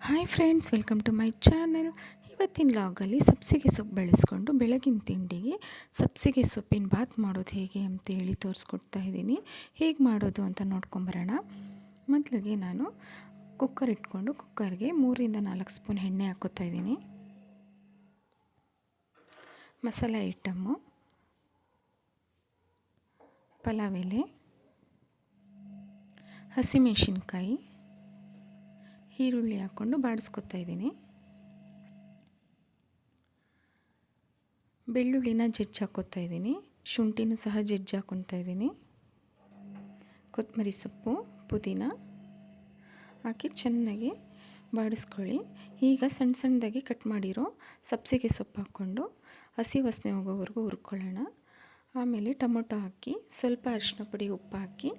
Hi friends welcome to my channel ಇವತ್ತಿನ ಲಾಗಲ್ಲಿ ಸಬ್ಸಿಗೆ ಸೊಪ್ಪು ಬೆಳೆಸ್ಕೊಂಡು ಬೆಳಗಿನ ತಿಂಡಿಗೆ ಸಬ್ಸಿಗೆ ಸೊಪ್ಪಿನ ಬಾತ್ ಮಾಡೋದು ಹೇಗೆ ಅಂತೇಳಿ ತೋರಿಸ್ಕೊಡ್ತಾ ಇದ್ದೀನಿ. ಹೇಗೆ ಮಾಡೋದು ಅಂತ ನೋಡ್ಕೊಂಬರೋಣ. ಮೊದಲಿಗೆ ನಾನು ಕುಕ್ಕರ್ ಇಟ್ಕೊಂಡು ಕುಕ್ಕರ್ಗೆ ಮೂರಿಂದ ನಾಲ್ಕು ಸ್ಪೂನ್ ಎಣ್ಣೆ ಹಾಕೋತಾ ಇದ್ದೀನಿ. ಮಸಾಲ ಐಟಮ್ಮು ಪಲಾವ್ ಎಲೆ ಹಸಿಮೆಣಸಿನ್ಕಾಯಿ ಈರುಳ್ಳಿ ಹಾಕ್ಕೊಂಡು ಬಾಡಿಸ್ಕೊತಾ ಇದ್ದೀನಿ. ಬೆಳ್ಳುಳ್ಳಿನ ಜಜ್ಜಿ ಹಾಕೋತಾ ಇದ್ದೀನಿ. ಶುಂಠಿನೂ ಸಹ ಜಜ್ಜಿ ಹಾಕೊತಾ ಇದ್ದೀನಿ. ಕೊತ್ತಂಬರಿ ಸೊಪ್ಪು, ಪುದೀನ ಹಾಕಿ ಚೆನ್ನಾಗಿ ಬಾಡಿಸ್ಕೊಳ್ಳಿ. ಈಗ ಸಣ್ಣ ಸಣ್ಣದಾಗಿ ಕಟ್ ಮಾಡಿರೋ ಸಬ್ಸಿಗೆ ಸೊಪ್ಪು ಹಾಕ್ಕೊಂಡು ಹಸಿ ವಾಸನೆ ಹೋಗೋವರೆಗೂ ಹುರ್ಕೊಳ್ಳೋಣ. ಆಮೇಲೆ ಟೊಮೊಟೊ ಹಾಕಿ ಸ್ವಲ್ಪ ಅರಿಶಿನ ಪುಡಿ ಉಪ್ಪು ಹಾಕಿ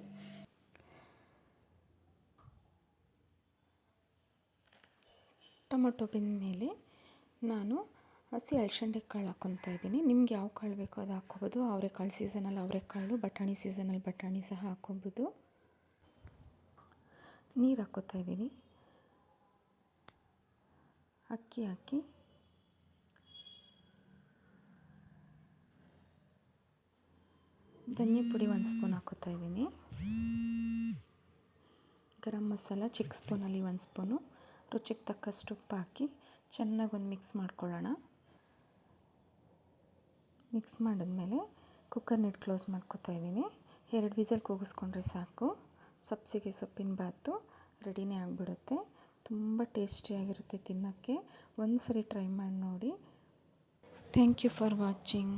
ಟೊಮೊಟೊ ಬೆಂದಮೇಲೆ ನಾನು ಹಸಿ ಅಲಸಂಡೆ ಕಾಳು ಹಾಕ್ಕೊತಾ ಇದ್ದೀನಿ. ನಿಮ್ಗೆ ಯಾವ ಕಾಳು ಬೇಕೋ ಅದು ಹಾಕ್ಕೋಬೋದು. ಅವರೆಕಾಳು ಸೀಸನಲ್ಲಿ ಅವರೆಕಾಳು ಬಟಾಣಿ ಸೀಸನಲ್ಲಿ ಬಟಾಣಿ ಸಹ ಹಾಕ್ಕೊಬೋದು. ನೀರು ಹಾಕ್ಕೋತಾ ಇದ್ದೀನಿ. ಅಕ್ಕಿ ಹಾಕಿ. ಧನಿಯಾ ಪುಡಿ ಒಂದು ಸ್ಪೂನ್ ಹಾಕ್ಕೋತಾ ಇದ್ದೀನಿ. ಗರಂ ಮಸಾಲ ಚಿಕ್ಕ ಸ್ಪೂನಲ್ಲಿ ಒಂದು ಸ್ಪೂನು. ರುಚಿಗೆ ತಕ್ಕಷ್ಟು ಉಪ್ಪು ಹಾಕಿ ಚೆನ್ನಾಗಿ ಒಂದು ಮಿಕ್ಸ್ ಮಾಡ್ಕೊಳ್ಳೋಣ. ಮಿಕ್ಸ್ ಮಾಡಿದ್ಮೇಲೆ ಕುಕ್ಕರ್ ನೆಟ್ ಕ್ಲೋಸ್ ಮಾಡ್ಕೊತಾ ಇದ್ದೀನಿ. ಎರಡು ವಿಸಲ್ ಕೂಗಿಸ್ಕೊಂಡ್ರೆ ಸಾಕು. ಸಬ್ಸಿಗೆ ಸೊಪ್ಪಿನ ಬಾತು ರೆಡಿನೇ ಆಗಿಬಿಡುತ್ತೆ. ತುಂಬ ಟೇಸ್ಟಿಯಾಗಿರುತ್ತೆ ತಿನ್ನೋಕ್ಕೆ. ಒಂದು ಸರಿ ಟ್ರೈ ಮಾಡಿ ನೋಡಿ. Thank you for watching